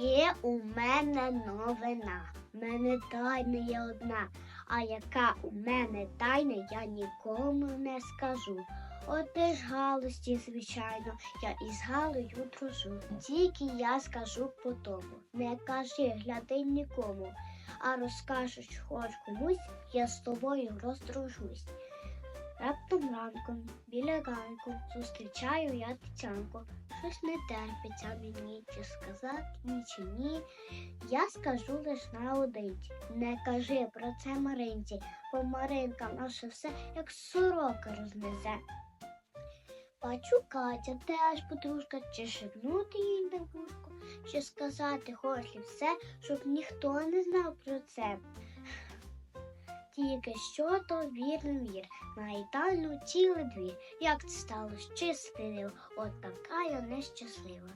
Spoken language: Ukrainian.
Є у мене новина. В мене тайна є одна. А яка у мене тайна, я нікому не скажу. От ж галості, звичайно, я із Галею дружу. Тільки я скажу по тому. Не кажи, гляди нікому, а розкажеш хоч комусь, я з тобою роздружусь. Раптом ранком біля ганку зустрічаю я Тетянку. Щось не терпиться мені, чи сказати ні, чи ні. Я скажу лиш наодинці. Не кажи про це Маринці, бо Маринка наше все як сорока рознесе. Бачу Катя теж подружка, чи шепнути їй на вушку, чи сказати хоч все, щоб ніхто не знав про це. Тільки що то вірний вір, на Італію цілий двір. Як це сталося диво, от така я нещаслива.